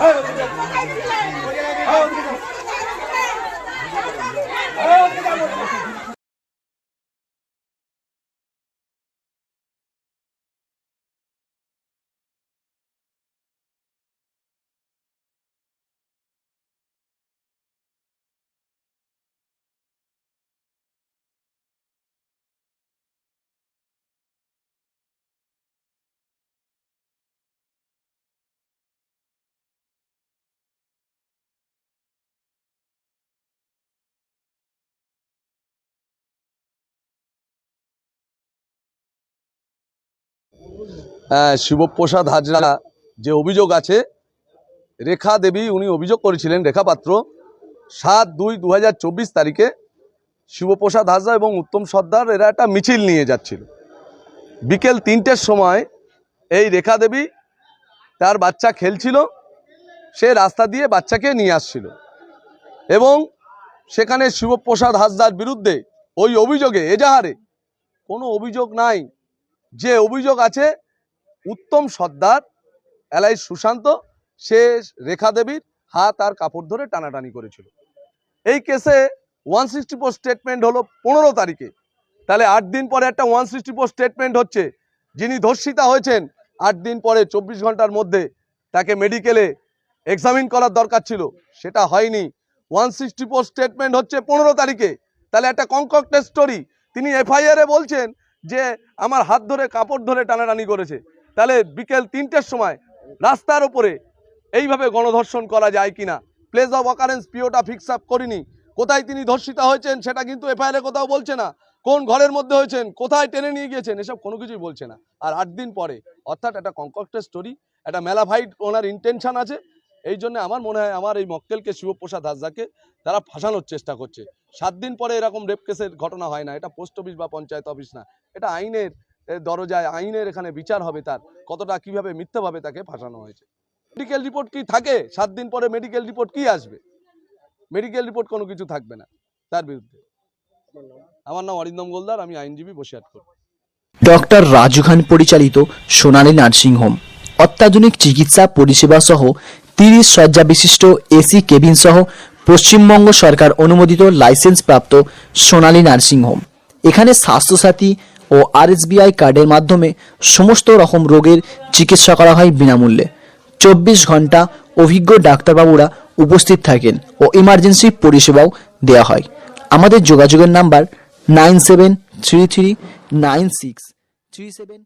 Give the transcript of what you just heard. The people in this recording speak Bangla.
আহ, শিবপ্রসাদ হাজরা, যে অভিযোগ আছে, রেখা দেবী উনি অভিযোগ করেছিলেন, রেখা পাত্র, সাত দুই দু তারিখে শিবপ্রসাদ হাজরা এবং উত্তম সর্দার, এরা একটা মিছিল নিয়ে যাচ্ছিল। বিকেল তিনটের সময় এই রেখা দেবী তার বাচ্চা খেলছিল, সে রাস্তা দিয়ে বাচ্চাকে নিয়ে আসছিল এবং সেখানে শিবপ্রসাদ হাজরার বিরুদ্ধে ওই অভিযোগে, এজাহারে কোনো অভিযোগ নাই যে অভিযোগ আছে, উত্তম সর্দার এলাই সুশান্ত, সে রেখা দেবীর হাত আর কাপড় ধরে টানাটানি করেছিল। এই কেসে ওয়ান সিক্সটি ফোর স্টেটমেন্ট হলো পনেরো তারিখে। তাহলে আট দিন পরে একটা ওয়ান সিক্সটি ফোর স্টেটমেন্ট হচ্ছে। যিনি ধর্ষিতা হয়েছেন, আট দিন পরে চব্বিশ ঘণ্টার মধ্যে তাকে মেডিকেলে এক্সামিন করার দরকার ছিল। সেটা হয়নি। ওয়ান সিক্সটি ফোর স্টেটমেন্ট হচ্ছে পনেরো তারিখে। তাহলে একটা কনকক্টেড স্টোরি তিনি এফআইআরে বলছেন যে আমার হাত ধরে কাপড় ধরে টানাটানি করেছে। তাহলে বিকেল তিনটের সময় রাস্তার ওপরে এইভাবে গণধর্ষণ করা যায় কিনা? প্লেস অফ অকারেন্স পিওটা ফিক্স আপ করিনি। কোথায় তিনি ধর্ষিতা হয়েছেন সেটা কিন্তু এফআইআরে কোথাও বলছে না। কোন ঘরের মধ্যে হয়েছেন, কোথায় টেনে নিয়ে গিয়েছেন, এসব কোনো কিছুই বলছে না। আর আট দিন পরে, অর্থাৎ একটা কনকক্টেড স্টোরি একটা মেলাফাইড ওনার ইন্টেনশন আছে এই জন্য আমার মনে হয় আমার এই মক্কেলকে শিবপ্রসাদ হাজরাকে তারা ফাঁসানোর চেষ্টা করছে। সাত দিন পরে এরকম রেপ কেসের ঘটনা হয় না। এটা পোস্ট অফিস বা পঞ্চায়েত অফিস না। এটা আইনের দরজায় আইনের এখানে বিচার হবে তার, কতটা কীভাবে মিথ্যাভাবে তাকে ফাঁসানো হয়েছে। মেডিকেল রিপোর্ট কি থাকে? সাত দিন পরে মেডিকেল রিপোর্ট কি আসবে? মেডিকেল রিপোর্ট কোনো কিছু থাকবে না তার বিরুদ্ধে। আমার নাম অরিন্দম গোলদার, আমি আইনজীবী বসিয়াট করি ডক্টর রাজু খান পরিচালিত সোনালী নার্সিং হোম অত্যাধুনিক চিকিৎসা পরিষেবা সহ তিরিশ শয্যা বিশিষ্ট এসি কেবিন সহ পশ্চিমবঙ্গ সরকার অনুমোদিত লাইসেন্স প্রাপ্ত সোনালী নার্সিং হোম। এখানে স্বাস্থ্যসাথী ও আরএসবিআই কার্ডের মাধ্যমে সমস্ত রকম রোগের চিকিৎসা করা হয় বিনামূল্যে। চব্বিশ ঘণ্টা অভিজ্ঞ ডাক্তারবাবুরা উপস্থিত থাকেন ও ইমার্জেন্সি পরিষেবাও দেওয়া হয়। আমাদের যোগাযোগের number nine seven three three nine six three seven